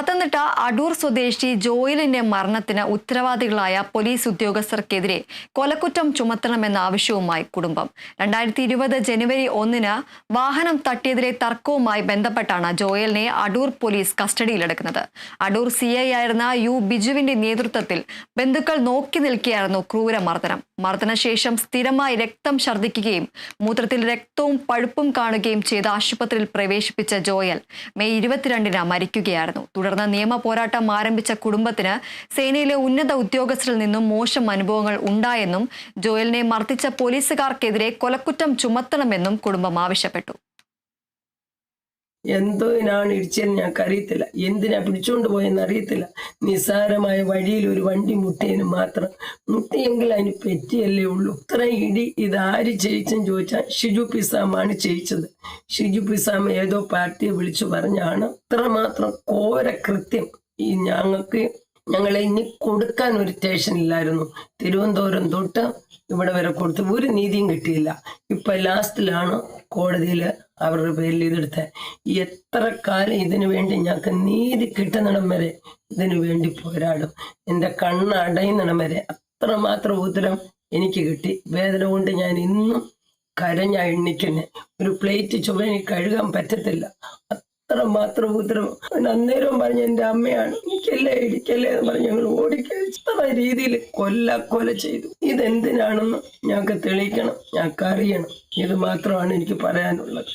പത്തനംതിട്ട അടൂർ സ്വദേശി ജോയിലിന്റെ മരണത്തിന് ഉത്തരവാദികളായ പോലീസ് ഉദ്യോഗസ്ഥർക്കെതിരെ കൊലക്കുറ്റം ചുമത്തണമെന്ന ആവശ്യവുമായി കുടുംബം. രണ്ടായിരത്തി ഇരുപത് ജനുവരി ഒന്നിന് വാഹനം തട്ടിയതിലെ തർക്കവുമായി ബന്ധപ്പെട്ടാണ് ജോയലിനെ അടൂർ പോലീസ് കസ്റ്റഡിയിലെടുക്കുന്നത്. അടൂർ സി ഐ ആയിരുന്ന യു ബിജുവിന്റെ നേതൃത്വത്തിൽ ബന്ധുക്കൾ നോക്കി നിൽക്കുകയായിരുന്നു ക്രൂരമർദ്ദനം. മർദ്ദനശേഷം സ്ഥിരമായി രക്തം ഛർദ്ദിക്കുകയും മൂത്രത്തിൽ രക്തവും പഴുപ്പും കാണുകയും ചെയ്ത ആശുപത്രിയിൽ പ്രവേശിപ്പിച്ച ജോയൽ മെയ് ഇരുപത്തിരണ്ടിന് മരിക്കുകയായിരുന്നു. നിയമ പോരാട്ടം ആരംഭിച്ച കുടുംബത്തിന് സേനയിലെ ഉന്നത ഉദ്യോഗസ്ഥരിൽ നിന്നും മോശം അനുഭവങ്ങൾ ഉണ്ടായെന്നും ജോയലിനെ മർദ്ദിച്ച പോലീസുകാർക്കെതിരെ കൊലക്കുറ്റം ചുമത്തണമെന്നും കുടുംബം ആവശ്യപ്പെട്ടു. എന്തോനാണ് ഇടിച്ചതെന്ന് ഞങ്ങൾക്ക് അറിയത്തില്ല എന്തിനാ പിടിച്ചോണ്ട് പോയെന്ന് അറിയത്തില്ല. നിസ്സാരമായ വഴിയിൽ ഒരു വണ്ടി മുട്ടിയതിന് മാത്രം. മുട്ടിയെങ്കിൽ അതിന് പറ്റിയല്ലേ ഉള്ളൂ. ഇത്ര ഇടി ഇതാര് ചെയ്യിച്ചെന്ന് ചോദിച്ചാൽ ഷിജു പിസാമാണ് ചെയ്യിച്ചത്. ഷിജു പിസാം ഏതോ പാർട്ടിയെ വിളിച്ചു പറഞ്ഞാണ്. ഇത്രമാത്രം ഘോര കൃത്യം ഈ ഞങ്ങൾക്ക് ഞങ്ങളെ ഇനി കൊടുക്കാൻ ഒരു സ്റ്റേഷൻ ഇല്ലായിരുന്നു. തിരുവനന്തപുരം തൊട്ട് ഇവിടെ വരെ കൊടുത്ത് ഒരു നീതിയും കിട്ടിയില്ല. ഇപ്പൊ ലാസ്റ്റിലാണ് കോടതിയിൽ അവരുടെ പേരിൽ ഇതെടുത്ത്. എത്ര കാലം ഇതിനു വേണ്ടി ഞങ്ങൾക്ക് നീതി കിട്ടുന്നിടം വരെ ഇതിനു വേണ്ടി പോരാടും. എന്റെ കണ്ണ് അടയുന്നിടം വരെ അത്രമാത്രം ഉത്തരം എനിക്ക് കിട്ടി. വേദന കൊണ്ട് ഞാൻ ഇന്നും കരഞ്ഞ എണ്ണിക്കുന്നെ ഒരു പ്ലേറ്റ് ചുവ കഴുകാൻ പറ്റത്തില്ല. അത്ര മാത്രം ഉത്തരം. അന്നേരവും പറഞ്ഞ എന്റെ അമ്മയാണ് എനിക്കല്ലേ ഇടിക്കല്ലേ എന്ന് പറഞ്ഞ് ഞങ്ങൾ ഓടിക്കഴിച്ച രീതിയിൽ കൊല്ല കൊല ചെയ്തു. ഇതെന്തിനാണെന്ന് ഞങ്ങൾക്ക് തെളിയിക്കണം ഞങ്ങൾക്ക് അറിയണം. ഇത് മാത്രമാണ് എനിക്ക് പറയാനുള്ളത്.